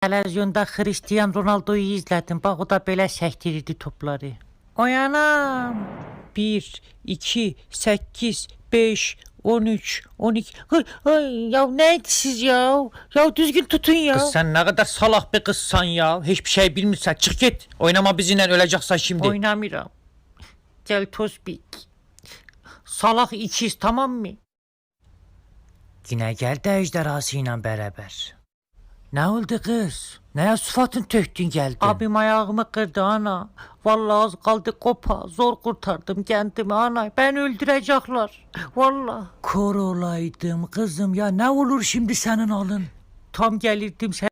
Televizyonda Hristiyan Ronaldo'yu izledim. Bak o da böyle sektirirdi topları. Oyanam. 1, 2, 8, 5, 13, 12. Ay, ay, ya neydi siz ya? Ya düzgün tutun ya. Kız sen ne kadar salak bir kızsan ya. Hiçbir şey bilmiyorsan çık git. Oynama bizimle öleceksen şimdi. Oynamıram. Gel Tospik. Salak ikiz tamam mı? Yine geldi ejderhasıyla beraber. Ne oldu kız? Neye sıfatın töktün geldin? Abim ayağımı kırdı ana. Vallahi az kaldı kopa. Zor kurtardım kendimi ana. Ben öldürecekler. Vallahi. Kor olaydım kızım ya. Ne olur şimdi senin alın? Tam gelirdim sen